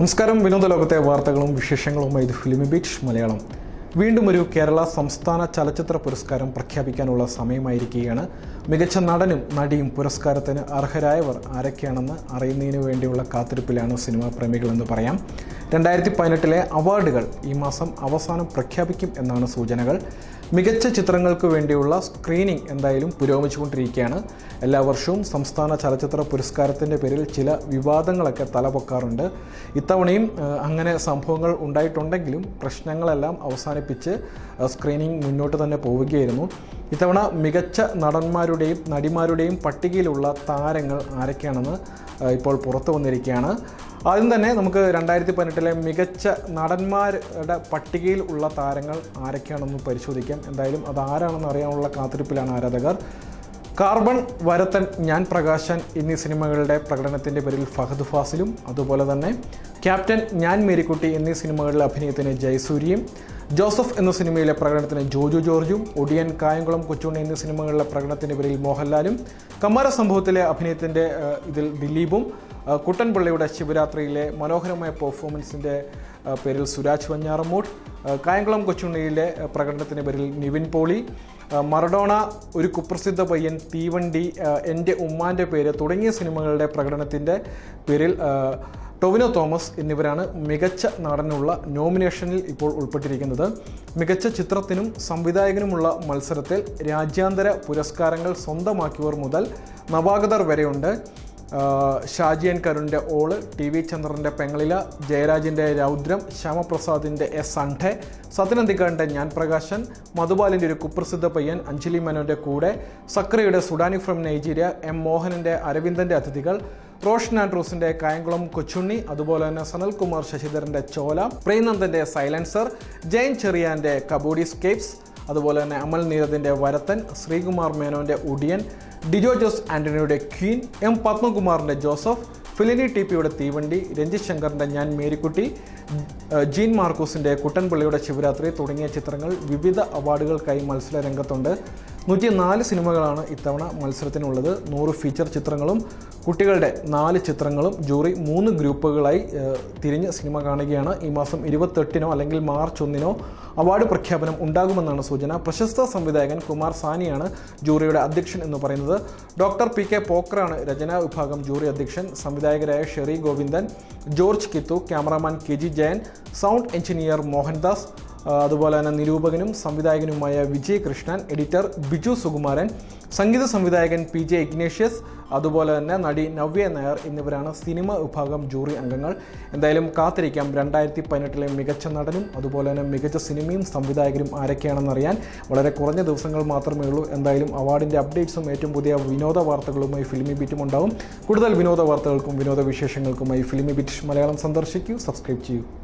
നമസ്കാരം. വിനോദ ലോകത്തെ വാർത്തകളും വിശേഷങ്ങളുമായി ഇത് ഫിലിമി ബീച്ച് മലയാളം. വീണ്ടും ഒരു കേരള സംസ്ഥാന ചലച്ചിത്ര പുരസ്കാരം പ്രഖ്യാപിക്കാനുള്ള സമയമായിരിക്കുകയാണ്. മികച്ച നടനും നടിയും പുരസ്കാരത്തിന് അർഹരായവർ ആരൊക്കെയാണെന്ന് അറിയുന്നതിന് വേണ്ടിയുള്ള കാത്തിരിപ്പിലാണ് സിനിമാ പ്രേമികളെന്ന് പറയാം. രണ്ടായിരത്തി പതിനെട്ടിലെ അവാർഡുകൾ ഈ മാസം അവസാനം പ്രഖ്യാപിക്കും എന്നാണ് സൂചനകൾ. മികച്ച ചിത്രങ്ങൾക്ക് വേണ്ടിയുള്ള സ്ക്രീനിംഗ് എന്തായാലും പുരോഗമിച്ചുകൊണ്ടിരിക്കുകയാണ്. എല്ലാ വർഷവും സംസ്ഥാന ചലച്ചിത്ര പുരസ്കാരത്തിന്റെ പേരിൽ ചില വിവാദങ്ങളൊക്കെ തലപൊക്കാറുണ്ട്. ഇത്തവണയും അങ്ങനെ സംഭവങ്ങൾ ഉണ്ടായിട്ടുണ്ടെങ്കിലും പ്രശ്നങ്ങളെല്ലാം അവസാനിപ്പിച്ച് സ്ക്രീനിങ് മുന്നോട്ട് തന്നെ പോവുകയായിരുന്നു. ഇത്തവണ മികച്ച നടന്മാരുടെയും നടിമാരുടെയും പട്ടികയിലുള്ള താരങ്ങൾ ആരൊക്കെയാണെന്ന് ഇപ്പോൾ പുറത്തു വന്നിരിക്കുകയാണ്. ആദ്യം തന്നെ നമുക്ക് രണ്ടായിരത്തി പതിനെട്ടിലെ മികച്ച നടന്മാരുടെ പട്ടികയിൽ ഉള്ള താരങ്ങൾ ആരൊക്കെയാണെന്ന് പരിശോധിക്കാം. എന്തായാലും അത് ആരാണെന്ന് അറിയാനുള്ള കാത്തിരിപ്പിലാണ് ആരാധകർ. കാർബൺ വരത്തൻ ഞാൻ പ്രകാശൻ എന്നീ സിനിമകളുടെ പ്രകടനത്തിന്റെ പേരിൽ ഫഹദ് ഫാസിലും അതുപോലെ തന്നെ ക്യാപ്റ്റൻ ഞാൻ മേരിക്കുട്ടി എന്നീ സിനിമകളിലെ അഭിനയത്തിന് ജയസൂര്യയും ജോസഫ് എന്ന സിനിമയിലെ പ്രകടനത്തിന് ജോജു ജോർജും ഒടിയൻ കായംകുളം കൊച്ചുണ്ണി എന്നീ സിനിമകളിലെ പ്രകടനത്തിന് പേരിൽ മോഹൻലാലും കമ്മാര സംഭവത്തിലെ അഭിനയത്തിന്റെ ഇതിൽ ദിലീപും കുട്ടൻപിള്ളയുടെ ശിവരാത്രിയിലെ മനോഹരമായ പെർഫോമൻസിന്റെ പേരിൽ സുരാജ് വഞ്ഞാറമ്മൂട്ട് കായംകുളം കൊച്ചുണ്ണിയിലെ പ്രകടനത്തിന് പേരിൽ നിവിൻ പോളി മറഡോണ ഒരു കുപ്രസിദ്ധ പയ്യൻ തീവണ്ടി എന്റെ ഉമ്മാന്റെ പേര് തുടങ്ങിയ സിനിമകളുടെ പ്രകടനത്തിന്റെ പേരിൽ ടൊവിനോ തോമസ് എന്നിവരാണ് മികച്ച നടനുള്ള നോമിനേഷനിൽ ഇപ്പോൾ ഉൾപ്പെട്ടിരിക്കുന്നത്. മികച്ച ചിത്രത്തിനും സംവിധായകനുമുള്ള മത്സരത്തിൽ രാജ്യാന്തര പുരസ്കാരങ്ങൾ സ്വന്തമാക്കിയവർ മുതൽ നവാഗതർ വരെയുണ്ട്. ഷാജി എൻ കരുണിന്റെ ഓൾ ടി വി ചന്ദ്രന്റെ പെങ്ങളില ജയരാജിന്റെ രൗദ്രം ശ്യാമപ്രസാദിന്റെ എസ് അണ്ഠെ സത്യനന്ദിക്കാരന്റെ ഞാൻ പ്രകാശൻ മധുബാലിന്റെ ഒരു കുപ്രസിദ്ധ പയ്യൻ അഞ്ജലി മനോന്റെ കൂടെ സക്രയുടെ സുഡാനി ഫ്രം നൈജീരിയ എം മോഹനന്റെ അരവിന്ദന്റെ അതിഥികൾ റോഷൻ ആൻഡ്രൂസിന്റെ കായംകുളം കൊച്ചുണ്ണി അതുപോലെ തന്നെ സനൽകുമാർ ശശിധരന്റെ ചോല പ്രേംനന്ദന്റെ സൈലൻസർ ജയൻ ചെറിയാന്റെ കബോഡി സ്കേപ്സ് അതുപോലെ തന്നെ അമൽ നീരദിന്റെ വരത്തൻ ശ്രീകുമാർ മേനോന്റെ ഉടിയൻ ഡിജോ ജോസ് ആന്റണിയുടെ ക്വീൻ എം പത്മകുമാറിന്റെ ജോസഫ് ഫിലിനി ടി പിയുടെ തീവണ്ടി രഞ്ജിത് ശങ്കറിന്റെ ഞാൻ മേരിക്കുട്ടി ജീൻ മാർക്കൂസിന്റെ കുട്ടൻപിള്ളിയുടെ ശിവരാത്രി തുടങ്ങിയ ചിത്രങ്ങൾ വിവിധ അവാർഡുകൾക്കായി മത്സര രംഗത്തുണ്ട്. നൂറ്റി നാല് സിനിമകളാണ് ഇത്തവണ മത്സരത്തിനുള്ളത്. നൂറ് ഫീച്ചർ ചിത്രങ്ങളും കുട്ടികളുടെ നാല് ചിത്രങ്ങളും ജൂറി മൂന്ന് ഗ്രൂപ്പുകളായി തിരിഞ്ഞ് സിനിമ കാണുകയാണ്. ഈ മാസം ഇരുപത്തെട്ടിനോ അല്ലെങ്കിൽ മാർച്ച് ഒന്നിനോ അവാർഡ് പ്രഖ്യാപനം ഉണ്ടാകുമെന്നാണ് സൂചന. പ്രശസ്ത സംവിധായകൻ കുമാർ സാനിയാണ് ജൂറിയുടെ അധ്യക്ഷൻ എന്ന് പറയുന്നത്. ഡോക്ടർ പി കെ പോക്കറാണ് രചനാ വിഭാഗം ജൂറി അധ്യക്ഷൻ. സംവിധായകരായ Sherry Govindan George Kithu cameraman K G Jayan sound engineer Mohandas അതുപോലെ തന്നെ നിരൂപകനും സംവിധായകനുമായ വിജയ് കൃഷ്ണൻ എഡിറ്റർ ബിജു സുകുമാരൻ സംഗീത സംവിധായകൻ പി ജെ ഇഗ്നേഷ്യസ് അതുപോലെ തന്നെ നടി നവ്യ നായർ എന്നിവരാണ് സിനിമ വിഭാഗം ജൂറി അംഗങ്ങൾ. എന്തായാലും കാത്തിരിക്കാം. രണ്ടായിരത്തി പതിനെട്ടിലെ മികച്ച നടനും അതുപോലെ തന്നെ മികച്ച സിനിമയും സംവിധായകരും ആരൊക്കെയാണെന്നറിയാൻ വളരെ കുറഞ്ഞ ദിവസങ്ങൾ മാത്രമേ ഉള്ളൂ. എന്തായാലും അവാർഡിന്റെ അപ്ഡേറ്റ്സും ഏറ്റവും പുതിയ വിനോദ വാർത്തകളുമായി ഫിലിമി ബിറ്റും ഉണ്ടാവും. കൂടുതൽ വിനോദ വാർത്തകൾക്കും വിനോദ വിശേഷങ്ങൾക്കുമായി ഫിലിമി ബിറ്റ് മലയാളം സന്ദർശിക്കൂ. സബ്സ്ക്രൈബ് ചെയ്യൂ.